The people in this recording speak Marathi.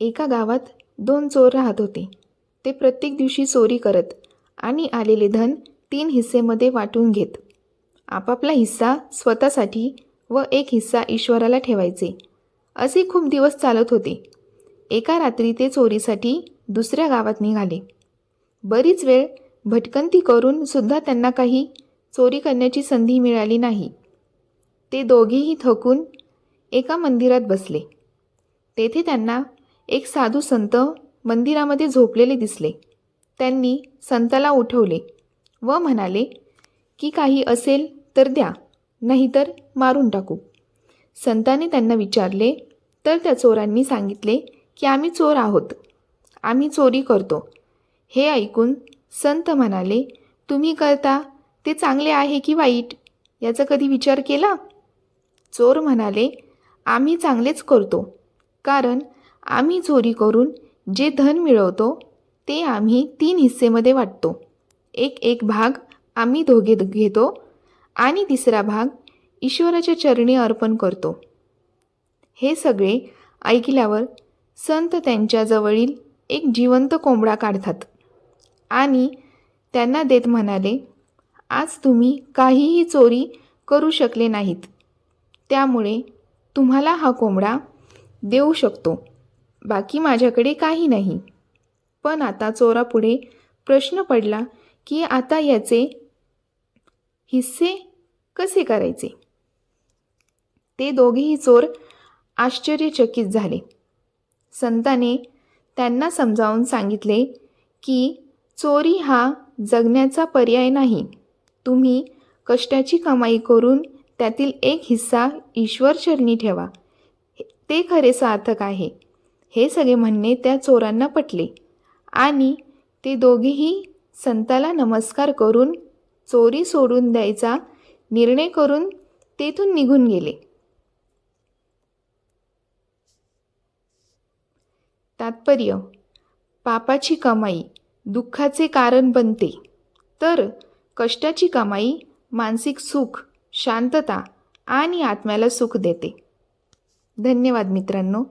एका गावात दोन चोर राहत होते. ते प्रत्येक दिवशी चोरी करत आणि आलेले धन तीन हिस्सेमध्ये वाटून घेत. आपापला हिस्सा स्वतःसाठी व एक हिस्सा ईश्वराला ठेवायचे. असे खूप दिवस चालत होते. एका रात्री ते चोरीसाठी दुसऱ्या गावात निघाले. बरीच वेळ भटकंती करून सुद्धा त्यांना काही चोरी करण्याची संधी मिळाली नाही. ते दोघेही थकून एका मंदिरात बसले. तेथे त्यांना एक साधू संत मंदिरामध्ये झोपलेले दिसले. त्यांनी संताला उठवले व म्हणाले की काही असेल तर द्या नाहीतर मारून टाकू. संताने त्यांना विचारले तर त्या चोरांनी सांगितले की आम्ही चोर आहोत. आम्ही चोरी करतो. हे ऐकून संत म्हणाले तुम्ही करता? ते चांगले आहे की वाईट? याचा कधी विचार केला? चोर म्हणाले आम्ही चांगलेच करतो. कारण आम्ही चोरी करून जे धन मिळवतो ते आम्ही तीन हिस्सेमध्ये वाटतो. एक एक भाग आम्ही दोघे घेतो आणि तिसरा भाग ईश्वराच्या चरणी अर्पण करतो. हे सगळे ऐकल्यावर संत त्यांच्याजवळील एक जिवंत कोंबडा काढतात आणि त्यांना देत म्हणाले आज तुम्ही काहीही चोरी करू शकले नाहीत. त्यामुळे तुम्हाला हा कोंबडा देऊ शकतो. बाकी माझ्याकडे काही नाही. पण आता चोरापुढे प्रश्न पडला की आता याचे हिस्से कसे करायचे? ते दोघेही चोर आश्चर्यचकित झाले. संताने त्यांना समजावून सांगितले की चोरी हा जगण्याचा पर्याय नाही. तुम्ही कष्टाची कमाई करून त्यातील एक हिस्सा ईश्वरचरणी ठेवा. ते खरे सार्थक आहे. हे सगळे म्हणणे त्या चोरांना पटले. आणि ते दोघेही संताला नमस्कार करून चोरी सोडून द्यायचा निर्णय करून तेथून निघून गेले. तात्पर्य पापाची कमाई दुःखाचे कारण बनते. तर कष्टाची कमाई मानसिक सुख शांतता आणि आत्म्याला सुख देते. धन्यवाद मित्रांनो.